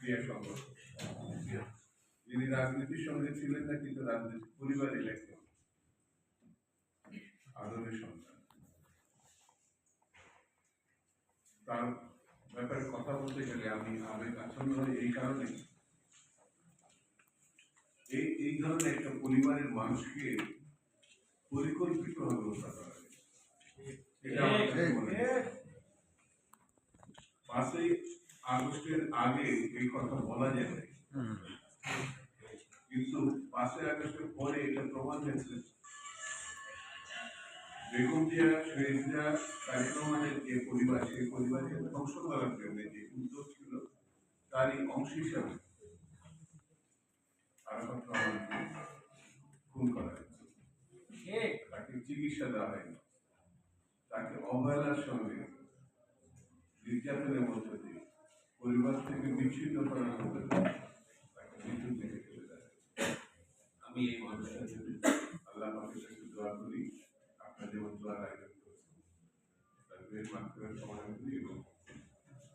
ক্রিয়া সংগঠক যিনি রাজনীতির সঙ্গে ছিলেন না, কিন্তু রাজনীতি পরিবারের একজন। আদরের সন্তান। তার ব্যাপারে কথা বলতে গেলে আমি আবেগ আচ্ছন্ন হই এই কারণে এই এই ধরনের একটা পরিবারের মানুষকে পরিকল্পিতভাবে হত্যা করা হয়েছে। এটা। আগস্টের আগে এই কথা বলা না। কিন্তু পাঁচই আগস্টের পরে এটা প্রমাণ হয়েছে। বেগম জিয়া শহীদ জিয়া তারেক রহমানের যে পরিবার সেই পরিবারকে ধ্বংস করার জন্য যে উদ্যোগ ছিল তারই অংশ হিসাবে আরাফাত রহমানকে খুন করা হয়েছে। তাকে চিকিৎসা দেওয়া হয়নি। তাকে অবহেলার সঙ্গে পরিবার থেকে বিচ্ছিন্ন করার দেয় আমি এই মানুষের জন্য আল্লাহ পাকের কাছে দোয়া করি। আপনার যেমন দোয়ার আয়োজন করেছেন মাত্রার সমাধান করি এবং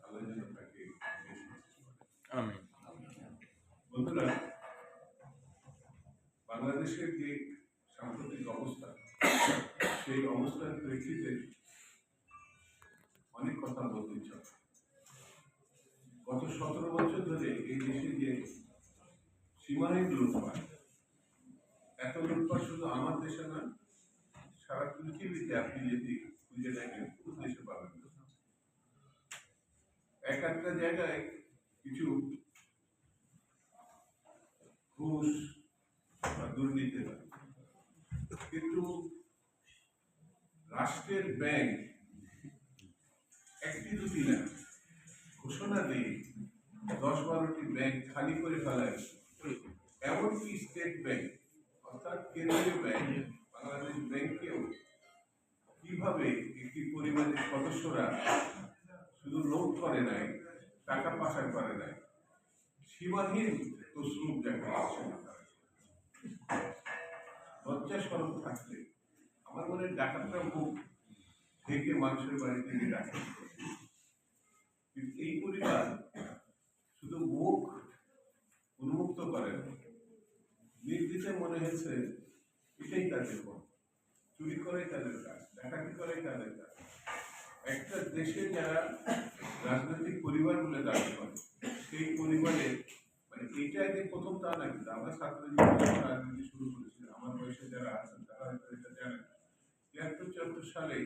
আল্লাহ যেন তাকে বন্ধুরা বাংলাদেশের যে সাম্প্রতিক অবস্থা সেই অবস্থার প্রেক্ষিতে গত সতেরো বছর ধরে এই দেশে যে সীমাহীন লুটপাট এত লুটপাট শুধু আমার দেশে না সারা পৃথিবীতে আপনি যদি খুঁজে দেখেন, কোন দেশে পাবেন এক একটা জায়গায় কিছু ঘুষ বা দুর্নীতি কিন্তু রাষ্ট্রের ব্যাংক একটি দুটি না, ঘোষণা দিয়ে দশ বারোটি ব্যাংক খালি করে ফেলায় এমনকি স্টেট ব্যাংক অর্থাৎ কেন্দ্রীয় ব্যাংক বাংলাদেশ ব্যাংকেও কীভাবে একটি পরিবারের সদস্যরা শুধু লোক করে নাই, টাকা পাচার করে নাই, সীমাহীন তসরুপ দেখা যাচ্ছে লজ্জা সরম থাকলে আমার মনে হয় ডাকাতরা মুখ থেকে মানুষের বাড়ি থেকে ডাকাত করছে। কিন্তু এই পরিবার শুধু মুখ উন্মুক্ত করে না। নির্দিতে মনে হয়েছে এটাই তাদের পথ চুরি করাই তাদের কাজ, ডাকাতি করাই তাদের কাজ। একটা দেশে যারা রাজনৈতিক পরিবার বলে দাবি করে, সেই পরিবারে মানে এটা যে প্রথম তা না কিন্তু, আমরা ছাত্র রাজনীতি শুরু করেছি, আমার বয়সে যারা আছেন, তারা হয়তো এটা জানেন। তিয়াত্তর, চুয়াত্তর সালে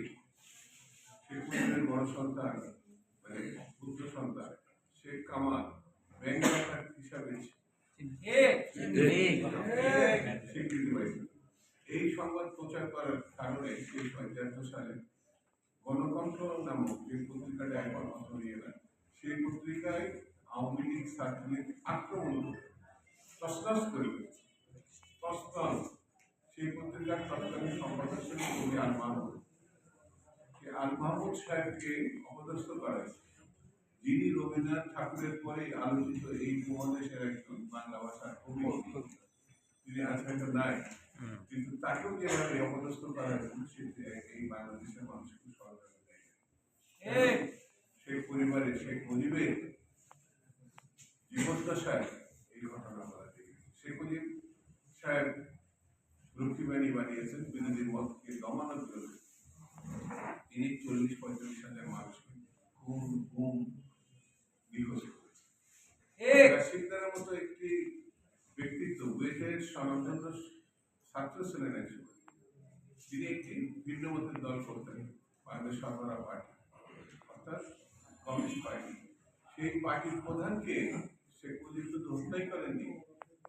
শেখ মুজিবের বড় সন্তান মানে পুত্র সন্তান শেখ কামাল, ব্যাংক হিসাবে এই সংবাদ প্রচার করার কারণে পঁচাত্তর সালে গণতন্ত্র নামক যে পত্রিকাটা এখন অসরিয়ে না সেই পত্রিকায় আওয়ামী লীগ ছাত্রলীগ আক্রমণ করে করে। সেই পত্রিকার তৎকালীন সম্পাদক ছিলেন কবি আল মাহমুদ। আল মাহমুদ সাহেবকে অপদস্থ করা যিনি রবীন্দ্রনাথ ঠাকুরের পরে আলোচিত এই উপমহাদেশের একজন বাংলা ভাষার কবি তিনি আজকে নাই কিন্তু তাকেও যেভাবে অপদস্থ করা হয়েছিল সেটি এই বাংলাদেশের মানুষকে সরকারের দেয়। সেই পরিবারে শেখ মুজিবের জীবদ্দশায় এই ঘটনা মুজিব সাহেব লক্ষ্মীবাণী বানিয়েছেন বিরোধীর মতকে দমানোর জন্য। তিনি চল্লিশ পঁয়তাল্লিশ হাজার মানুষকে খুন গুম নিখোঁজ মতো একটি ব্যক্তিত্ব বুয়েটের স্বনামধন্য ছাত্র ছিলেন একজন। তিনি একটি ভিন্ন দল করতেন বাংলাদেশ সরবরাহ পার্টি। অর্থাৎ কমিউনিস্ট পার্টি। সেই পার্টির প্রধানকে শেখ মুজিব শুধু হত্যাই করেননি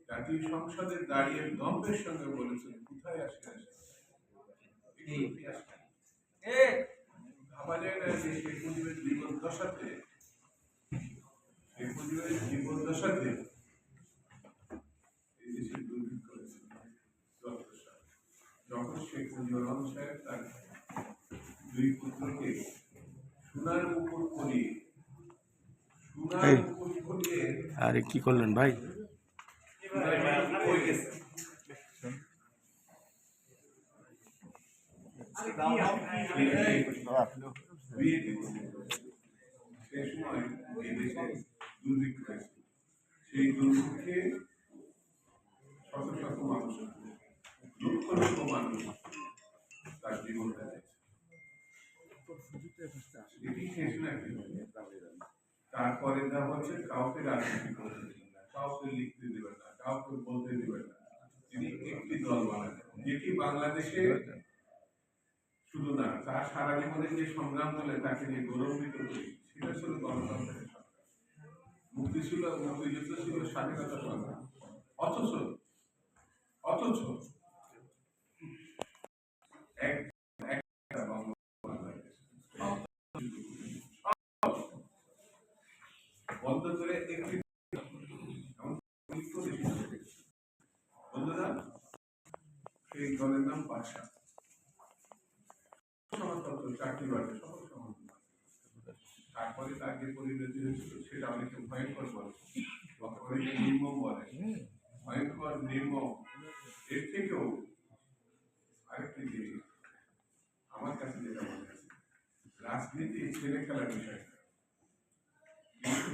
জাতীয় সংসদের দাঁড়িয়ে দম্পের সঙ্গে বলেছেন কোথায় আসে আসে? ভাবা যায় না যে শেখ মুজিবের জীবন দশাতে শেখ মুজিবের জীবদ্দশাতে এই দেশে দুর্ভিক্ষ হয়েছিল যখন শেখ মুজিবুর রহমান সাহেব তার দুই পুত্রকে সোনার মুকুট পরিয়ে সোনার মুকুট পরিয়ে আরে কি করলেন ভাই? বিয়ে সেই সময় এই দেশে তারপরে যা হচ্ছে, কাউকে রাজনীতি করতে দিবেন না, কাউকে লিখতে দিবেন না, কাউকে বলতে দিবেন না। তিনি একটি দল বানাবেন, যেটি বাংলাদেশে শুধু না, তার সারা জীবনে যে সংগ্রাম বলে তাকে যে গৌরবিত করি, সেটা ছিল গণতন্ত্রের মুক্তি ছিল মুক্তিযুদ্ধ ছিল স্বাধীনতা সংগ্রাম অথচ অথচ বন্ধ করে একটি সেই দলের নাম বাড়বে সকল সমাজ তারপরে তার যে পরিণতি হয়েছিল, সেটা অনেকে ভয়ঙ্কর বলে। অনেকে নির্মম বলে। ভয়ঙ্কর নির্মম। এর থেকেও আরেকটি জিনিস আমার কাছে যেটা মনে আছে, রাজনীতি ছেলে খেলার বিষয়টা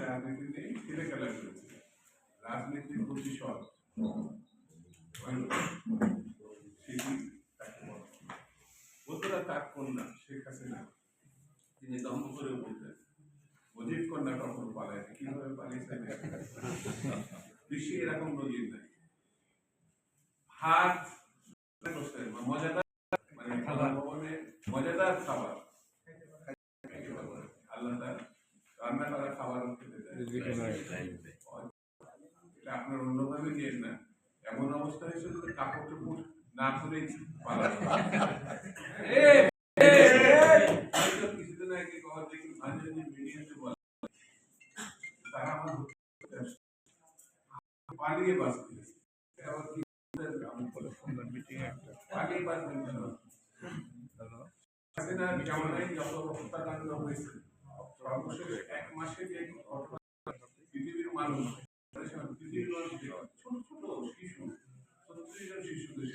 রাজনীতি নেই ছেলে খেলা করেছে রাজনীতির ভয়ঙ্কর। সেটি তার কন্যা শেখ হাসিনা, তিনি দম্ভ করে বলতেন মুজিব কন্যা কখন পালায় কীভাবে পালিয়েছে বিশ্বে এরকম নজির নাই। হাত মজাদার মানে ভবনে মজাদার খাবার। আপনার না? এমন অবস্থা হয়েছিল কাপড় টুকুর না করে পালানো পালিয়ে বাস করেছে আবার কি আমি বলে পালিয়ে বাস করেছে হাসিনা জামানায় যত হত্যাকাণ্ড হয়েছে। সর্বশেষ এক মাসে যে ঘটনা